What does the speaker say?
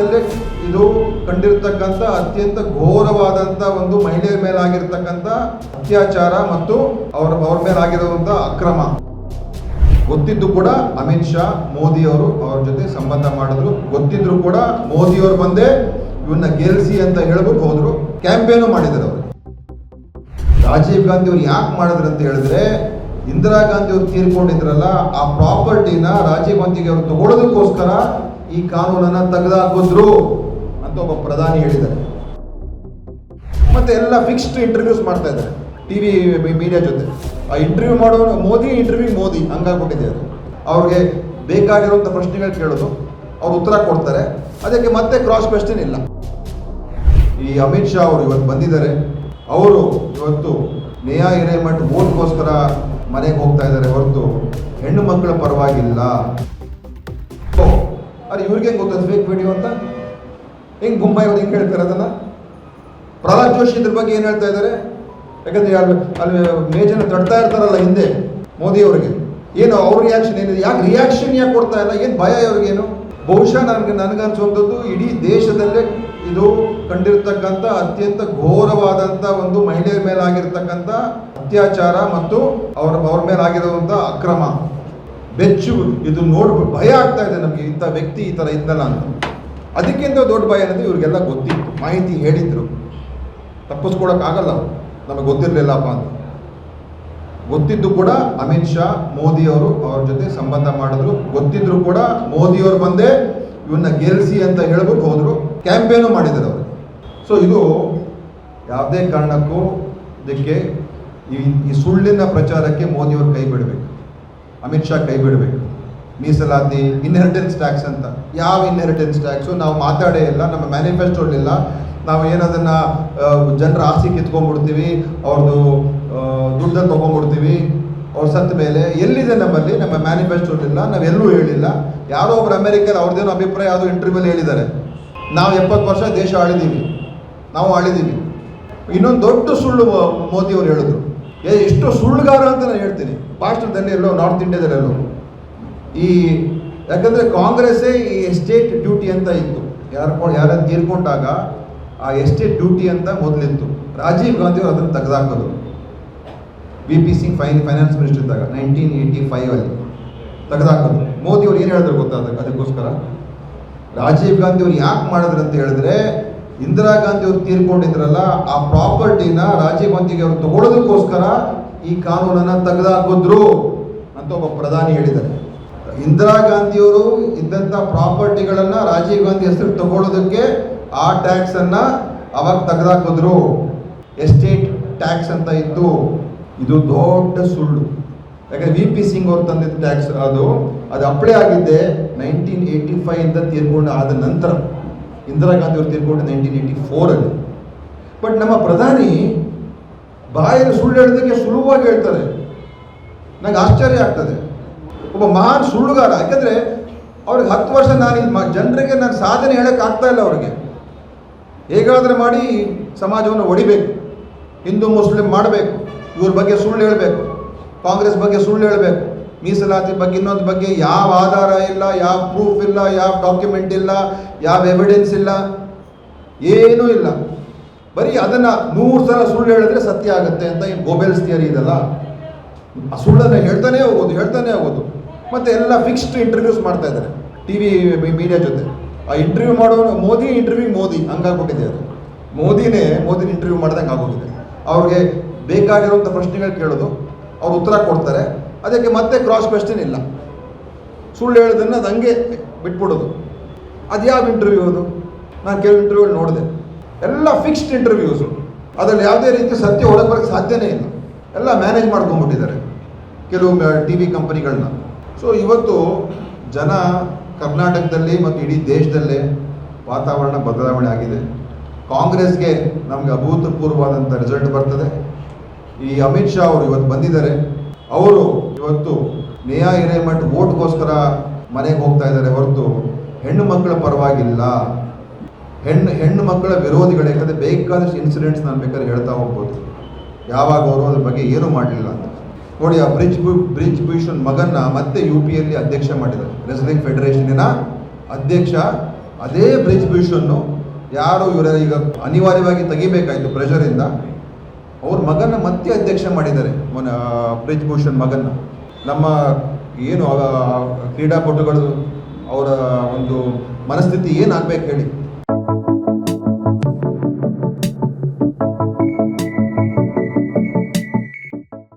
ದೇಶದಲ್ಲೇ ಇದು ಕಂಡಿರ್ತಕ್ಕಂಥ ಅತ್ಯಂತ ಘೋರವಾದಂಥ ಒಂದು ಮಹಿಳೆಯರ ಮೇಲಾಗಿರ್ತಕ್ಕಂಥ ಅತ್ಯಾಚಾರ ಮತ್ತು ಅವರ, ಅವ್ರ ಮೇಲಾಗಿರುವಂಥ ಅಕ್ರಮ. ಗೊತ್ತಿದ್ದು ಕೂಡ ಅಮಿತ್ ಶಾ, ಮೋದಿ ಅವರು ಅವ್ರ ಜೊತೆ ಸಂಬಂಧ ಮಾಡಿದ್ರು. ಗೊತ್ತಿದ್ರು ಕೂಡ ಮೋದಿ ಅವರು ಬಂದೇ ಇವನ್ನ ಗೆಲ್ಸಿ ಅಂತ ಹೇಳ್ಬಿಟ್ಟು ಹೋದ್ರು. ಕ್ಯಾಂಪೇನು ಮಾಡಿದ್ರು ಅವರು. ರಾಜೀವ್ ಗಾಂಧಿ ಅವ್ರು ಯಾಕೆ ಮಾಡಿದ್ರು ಅಂತ ಹೇಳಿದ್ರೆ, ಇಂದಿರಾ ಗಾಂಧಿ ಅವರು ತೀರ್ಕೊಂಡಿದ್ರಲ್ಲ, ಆ ಪ್ರಾಪರ್ಟಿನ ರಾಜೀವ್ ಗಾಂಧಿಗೆ ಅವರು ತಗೊಳ್ಳೋದಕ್ಕೋಸ್ಕರ ಈ ಕಾನೂನನ್ನ ತೆಗೆದಾಕಿದ್ರು ಅಂತ ಒಬ್ಬ ಪ್ರಧಾನಿ ಹೇಳಿದ್ದಾರೆ. ಮತ್ತೆ ಎಲ್ಲ ಫಿಕ್ಸ್ಡ್ ಇಂಟರ್ವ್ಯೂಸ್ ಮಾಡ್ತಾ ಇದ್ದಾರೆ. ಟಿವಿ ಮೀಡಿಯಾ ಜೊತೆ. ಆ ಇಂಟರ್ವ್ಯೂ ಮಾಡೋನು ಮೋದಿ ಇಂಟರ್ವ್ಯೂ ಮೋದಿ. ಹಂಗಾಗ್ಬಿಟ್ಟಿದೆ ಅದು. ಅವ್ರಿಗೆ ಬೇಕಾಗಿರುವಂಥ ಪ್ರಶ್ನೆಗಳು ಕೇಳೋದು. ಅವ್ರು ಉತ್ತರ ಕೊಡ್ತಾರೆ. ಅದಕ್ಕೆ ಮತ್ತೆ ಕ್ರಾಸ್ ಕ್ವೆಶ್ಚನ್ ಇಲ್ಲ. ಈ ಅಮಿತ್ ಶಾ ಅವರು ಇವತ್ತು ಬಂದಿದ್ದಾರೆ. ಅವರು ಇವತ್ತು ನೇಹಾ ಹಿರೇಮಠ್ ಓಟ್ಗೋಸ್ಕರ ಮನೆಗೆ ಹೋಗ್ತಾ ಇದ್ದಾರೆ ಹೊರತು ಹೆಣ್ಣು ಮಕ್ಕಳ ಪರವಾಗಿಲ್ಲ. ಅರೆ ಇವ್ರಿಗೆ ಹೆಂಗೆ ಗೊತ್ತದ ಫೇಕ್ ವಿಡಿಯೋ ಅಂತ? ಹೆಂಗೆ ಗುಂಬೈ ಅವ್ರು ಹೆಂಗೆ ಹೇಳ್ತಾರೆ ಅದನ್ನ? ಪ್ರಹ್ಲಾದ್ ಜೋಶಿ ಇದ್ರ ಬಗ್ಗೆ ಏನು ಹೇಳ್ತಾ ಇದ್ದಾರೆ ಯಾಕಂದ್ರೆ ಅಲ್ಲಿ ಅಲ್ಲಿ ಮೇಜನ್ನು ತಡ್ತಾ ಇರ್ತಾರಲ್ಲ ಹಿಂದೆ, ಮೋದಿ ಅವರಿಗೆ. ಏನು ಅವ್ರ ರಿಯಾಕ್ಷನ್ ಏನಿದೆ? ಯಾಕೆ ರಿಯಾಕ್ಷನ್ ಯಾಕೆ ಕೊಡ್ತಾ ಇಲ್ಲ? ಏನು ಭಯ ಅವ್ರಿಗೇನು? ಬಹುಶಃ ನನಗೆ, ನನಗನ್ಸುವಂಥದ್ದು ಇಡೀ ದೇಶದಲ್ಲೇ ಇದು ಕಂಡಿರ್ತಕ್ಕಂಥ ಅತ್ಯಂತ ಘೋರವಾದಂಥ ಒಂದು ಮಹಿಳೆಯರ ಮೇಲಾಗಿರ್ತಕ್ಕಂಥ ಅತ್ಯಾಚಾರ ಮತ್ತು ಅವರ, ಅವ್ರ ಮೇಲಾಗಿರುವಂಥ ಅಕ್ರಮ. ಬೆಚ್ಚು ಇದು ನೋಡ್ ಭಯ ಆಗ್ತಾ ಇದೆ ನಮಗೆ. ಇಂಥ ವ್ಯಕ್ತಿ ಈ ಥರ ಇದ್ದಲ್ಲ ಅಂತ. ಅದಕ್ಕಿಂತ ದೊಡ್ಡ ಭಯ ಅನ್ನೋದು ಇವ್ರಿಗೆಲ್ಲ ಗೊತ್ತಿತ್ತು. ಮಾಹಿತಿ ಹೇಳಿದ್ರು. ತಪ್ಪಿಸ್ಕೊಡೋಕ್ಕಾಗಲ್ಲ ನಮಗೆ ಗೊತ್ತಿರಲಿಲ್ಲಪ್ಪ ಅಂತ. ಗೊತ್ತಿದ್ದು ಕೂಡ ಅಮಿತ್ ಶಾ, ಮೋದಿ ಅವರು ಅವ್ರ ಜೊತೆ ಸಂಬಂಧ ಮಾಡಿದ್ರು. ಗೊತ್ತಿದ್ರು ಕೂಡ ಮೋದಿ ಅವರು ಬಂದೇ ಇವನ್ನ ಗೆಲ್ಸಿ ಅಂತ ಹೇಳ್ಬಿಟ್ಟು ಹೋದ್ರು. ಕ್ಯಾಂಪೇನು ಮಾಡಿದ್ದಾರೆ ಅವರು. ಸೊ ಇದು ಯಾವುದೇ ಕಾರಣಕ್ಕೂ ಇದಕ್ಕೆ ಈ ಸುಳ್ಳಿನ ಪ್ರಚಾರಕ್ಕೆ ಮೋದಿಯವರು ಕೈ ಬಿಡಬೇಕು. ಅಮಿತ್ ಶಾ ಕೈ ಬಿಡಬೇಕು. ಮೀಸಲಾತಿ ಇನ್ಹೆರಿಟೆನ್ಸ್ ಟ್ಯಾಕ್ಸ್ ಅಂತ. ಯಾವ ಇನ್ಹೆರಿಟೆನ್ಸ್ ಟ್ಯಾಕ್ಸು ನಾವು ಮಾತಾಡೇ ಇಲ್ಲ, ನಮ್ಮ ಮ್ಯಾನಿಫೆಸ್ಟೋಲಿಲ್ಲ ನಾವು ಏನದನ್ನು ಜನರ ಆಸೆ ಕಿತ್ಕೊಂಡ್ಬಿಡ್ತೀವಿ ಅವ್ರದ್ದು ದುಡ್ಡನ್ನು ತೊಗೊಂಡ್ಬಿಡ್ತೀವಿ, ಅವ್ರ ಸತ್ತ ಮೇಲೆ. ಎಲ್ಲಿದೆ ನಮ್ಮಲ್ಲಿ? ನಮ್ಮ ಮ್ಯಾನಿಫೆಸ್ಟೋಲಿಲ್ಲ ನಾವೆಲ್ಲೂ ಹೇಳಿಲ್ಲ. ಯಾರೋ ಒಬ್ರು ಅಮೆರಿಕಲ್ಲಿ ಅವ್ರದ್ದೇನೋ ಅಭಿಪ್ರಾಯ ಯಾವುದೋ ಇಂಟರ್ವ್ಯೂಲಿ ಹೇಳಿದ್ದಾರೆ. ನಾವು ಎಪ್ಪತ್ತು ವರ್ಷ ದೇಶ ಆಳಿದ್ದೀವಿ. ನಾವು ಆಳಿದ್ದೀವಿ. ಇನ್ನೊಂದು ದೊಡ್ಡ ಸುಳ್ಳು ಮೋದಿ ಅವರು ಹೇಳಿದ್ರು. ಎಷ್ಟು ಸುಳ್ಳುಗಾರ ಅಂತ ನಾನು ಹೇಳ್ತೀನಿ. ಭಾಷಣದಲ್ಲಿ ಎಲ್ಲೋ ನಾರ್ತ್ ಇಂಡಿಯಾದಲ್ಲಿ ಎಲ್ಲೋ ಈ, ಯಾಕಂದರೆ ಕಾಂಗ್ರೆಸ್ಸೇ ಈ ಎಸ್ಟೇಟ್ ಡ್ಯೂಟಿ ಅಂತ ಇತ್ತು. ಯಾರು ಯಾರು ತೀರ್ಕೊಂಡಾಗ ಆ ಎಸ್ಟೇಟ್ ಡ್ಯೂಟಿ ಅಂತ ಮೊದಲಿತ್ತು. ರಾಜೀವ್ ಗಾಂಧಿ ಅವರು ಅದನ್ನು ತೆಗೆದಾಕೋದು. V P Singh fine finance minister ಇದ್ದಾಗ ನೈನ್ಟೀನ್ ಏಯ್ಟಿ ಫೈವಲ್ಲಿ ತೆಗೆದಾಕೋದು. ಮೋದಿ ಅವ್ರು ಏನು ಹೇಳಿದ್ರು ಗೊತ್ತಾದ ಅದಕ್ಕೋಸ್ಕರ? ರಾಜೀವ್ ಗಾಂಧಿ ಅವ್ರು ಯಾಕೆ ಮಾಡಿದ್ರು ಅಂತ ಹೇಳಿದ್ರೆ ಇಂದಿರಾ ಗಾಂಧಿ ಅವರು ತೀರ್ಕೊಂಡಿದ್ರಲ್ಲ, ಆ ಪ್ರಾಪರ್ಟಿನ ರಾಜೀವ್ ಗಾಂಧಿಗೆ ಅವರು ತಗೊಳ್ಳೋದಕ್ಕೋಸ್ಕರ ಈ ಕಾನೂನನ್ನ ತೆಗೆದಾಕಿದ್ರು ಅಂತ ಒಬ್ಬ ಪ್ರಧಾನಿ ಹೇಳಿದ್ದಾರೆ. ಇಂದಿರಾ ಗಾಂಧಿಯವರು ಇದ್ದಂಥ ಪ್ರಾಪರ್ಟಿಗಳನ್ನ ರಾಜೀವ್ ಗಾಂಧಿ ಹೆಸರು ತಗೊಳ್ಳೋದಕ್ಕೆ ಆ ಟ್ಯಾಕ್ಸ್ ಅನ್ನ ಅವಾಗ ತೆಗೆದಾಕಿದ್ರು ಎಸ್ಟೇಟ್ ಟ್ಯಾಕ್ಸ್ ಅಂತ ಇತ್ತು ಇದು ದೊಡ್ಡ ಸುಳ್ಳು. ಯಾಕಂದ್ರೆ ವಿ ಪಿ ಸಿಂಗ್ ಅವರು ತಂದಿದ್ದ ಟ್ಯಾಕ್ಸ್ ಅದು ಅದು ಅಪ್ಲೈ ಆಗಿದ್ದೆ ನೈನ್ಟೀನ್ ಏಯ್ಟಿ ಫೈವ್ ಇಂದ ತೀರ್ಕೊಂಡು ಆದ ನಂತರ. ಇಂದಿರಾ ಗಾಂಧಿ ಅವರು ತೀರ್ಕೊಂಡು ನೈನ್ಟೀನ್ ಏಯ್ಟಿ ಫೋರಲ್ಲಿ. ಬಟ್ ನಮ್ಮ ಪ್ರಧಾನಿ ಬಾಯಲ್ಲಿ ಸುಳ್ಳು ಹೇಳೋದಕ್ಕೆ ಸುಲಭವಾಗಿ ಹೇಳ್ತಾರೆ. ನನಗೆ ಆಶ್ಚರ್ಯ ಆಗ್ತದೆ. ಒಬ್ಬ ಮಹಾನ್ ಸುಳ್ಳುಗಾರ, ಯಾಕಂದರೆ ಅವ್ರಿಗೆ ಹತ್ತು ವರ್ಷ ನಾನು ಜನರಿಗೆ ನಾನು ಸಾಧನೆ ಹೇಳೋಕ್ಕಾಗ್ತಾ ಇಲ್ಲ ಅವ್ರಿಗೆ. ಹೇಗಾದ್ರೆ ಮಾಡಿ ಸಮಾಜವನ್ನು ಒಡಿಬೇಕು. ಹಿಂದೂ, ಮುಸ್ಲಿಂ ಮಾಡಬೇಕು. ಇವ್ರ ಬಗ್ಗೆ ಸುಳ್ಳು ಹೇಳಬೇಕು. ಕಾಂಗ್ರೆಸ್ ಬಗ್ಗೆ ಸುಳ್ಳು ಹೇಳಬೇಕು. ಮೀಸಲಾತಿ ಬಗ್ಗೆ ಇನ್ನೊಂದು ಬಗ್ಗೆ ಯಾವ ಆಧಾರ ಇಲ್ಲ, ಯಾವ ಪ್ರೂಫ್ ಇಲ್ಲ, ಯಾವ ಡಾಕ್ಯುಮೆಂಟ್ ಇಲ್ಲ, ಯಾವ ಎವಿಡೆನ್ಸ್ ಇಲ್ಲ, ಏನೂ ಇಲ್ಲ. ಬರೀ ಅದನ್ನ ನೂರು ಸಲ ಸುಳ್ಳು ಹೇಳಿದ್ರೆ ಸತ್ಯ ಆಗುತ್ತೆ ಅಂತ ಈ ಗೋಬೆಲ್ಸ್ ಥಿಯರಿ ಇದಲ್ಲ. ಆ ಸುಳ್ಳನ್ನು ಹೇಳ್ತಾನೆ ಹೋಗೋದು ಹೇಳ್ತಾನೆ ಹೋಗೋದು. ಮತ್ತೆ ಎಲ್ಲ ಫಿಕ್ಸ್ಡ್ ಇಂಟರ್ವ್ಯೂಸ್ ಮಾಡ್ತಾ ಇದ್ದಾರೆ ಟಿ ವಿ ಮೀಡಿಯಾ ಜೊತೆ. ಆ ಇಂಟರ್ವ್ಯೂ ಮಾಡೋನು ಮೋದಿ ಇಂಟರ್ವ್ಯೂ ಮೋದಿ, ಹಂಗಾಗ್ಬಿಟ್ಟಿದೆ ಅದು. ಮೋದಿನೇ ಮೋದಿನ ಇಂಟರ್ವ್ಯೂ ಮಾಡ್ದಂಗೆ ಆಗೋಗಿದೆ. ಅವ್ರಿಗೆ ಬೇಕಾಗಿರುವಂಥ ಪ್ರಶ್ನೆಗಳು ಕೇಳೋದು, ಅವ್ರು ಉತ್ತರ ಕೊಡ್ತಾರೆ. ಅದಕ್ಕೆ ಮತ್ತೆ ಕ್ರಾಸ್ ಕ್ವೆಶ್ಚನ್ ಇಲ್ಲ. ಸುಳ್ಳು ಹೇಳೋದನ್ನು ಅದು ಹಂಗೆ ಬಿಟ್ಬಿಡೋದು. ಅದು ಯಾವ ಇಂಟರ್ವ್ಯೂ ಅದು? ನಾನು ಕೆಲವು ಇಂಟರ್ವ್ಯೂ ನೋಡಿದೆ. ಎಲ್ಲ ಫಿಕ್ಸ್ಡ್ ಇಂಟರ್ವ್ಯೂಸು ಅದರಲ್ಲಿ ಯಾವುದೇ ರೀತಿ ಸತ್ಯ ಹೊರಗೆ ಬರೋಕ್ಕೆ ಸಾಧ್ಯನೇ ಇಲ್ಲ. ಎಲ್ಲ ಮ್ಯಾನೇಜ್ ಮಾಡ್ಕೊಂಡ್ಬಿಟ್ಟಿದ್ದಾರೆ. ಕೆಲವು ಟಿ ವಿ ಕಂಪನಿಗಳನ್ನ ಸೊ ಇವತ್ತು ಜನ ಕರ್ನಾಟಕದಲ್ಲಿ ಮತ್ತು ಇಡೀ ದೇಶದಲ್ಲೇ ವಾತಾವರಣ ಬದಲಾವಣೆ ಆಗಿದೆ. ಕಾಂಗ್ರೆಸ್ಗೆ ನಮಗೆ ಅಭೂತಪೂರ್ವವಾದಂಥ ರಿಸಲ್ಟ್ ಬರ್ತದೆ. ಈ ಅಮಿತ್ ಶಾ ಅವರು ಇವತ್ತು ಬಂದಿದ್ದಾರೆ. ಅವರು ಇವತ್ತು ನೇಹಾ ಹಿರೇಮಠ್ ಓಟ್ಗೋಸ್ಕರ ಮನೆಗೆ ಹೋಗ್ತಾ ಇದ್ದಾರೆ ಹೊರತು ಹೆಣ್ಣು ಮಕ್ಕಳ ಪರವಾಗಿಲ್ಲ. ಹೆಣ್ಣು ಹೆಣ್ಣು ಮಕ್ಕಳ ವಿರೋಧಿಗಳು, ಯಾಕಂದರೆ ಬೇಕಾದಷ್ಟು ಇನ್ಸಿಡೆಂಟ್ಸ್ ನಾನು ಬೇಕಾದ್ರೆ ಹೇಳ್ತಾ ಹೋಗ್ಬೋದು. ಯಾವಾಗ ಅವರು ಅದ್ರ ಬಗ್ಗೆ ಏನೂ ಮಾಡಲಿಲ್ಲ ಅಂತ. ನೋಡಿ, ಆ ಬ್ರಿಜ್ ಬ್ರಿಜ್ ಭೂಷಣ್ ಮಗನ್ನ ಮತ್ತೆ ಯು ಪಿಯಲ್ಲಿ ಅಧ್ಯಕ್ಷ ಮಾಡಿದ್ದಾರೆ. ರೆಸ್ಲಿಂಗ್ ಫೆಡರೇಷನ್ನಿನ ಅಧ್ಯಕ್ಷ. ಅದೇ ಬ್ರಿಜ್ ಭೂಷನ್ನು ಯಾರು ಇವರ ಈಗ ಅನಿವಾರ್ಯವಾಗಿ ತೆಗಿಬೇಕಾಯಿತು ಪ್ರೆಷರಿಂದ ಅವ್ರ ಮಗನ ಮತ್ತೆ ಅಧ್ಯಕ್ಷ ಮಾಡಿದ್ದಾರೆ ಬ್ರಿಜ್ ಭೂಷಣ್ ಮಗನ್ನ. ನಮ್ಮ ಏನು ಕ್ರೀಡಾಪಟುಗಳು ಅವರ ಒಂದು ಮನಸ್ಥಿತಿ ಏನಾಗಬೇಕು ಹೇಳಿ?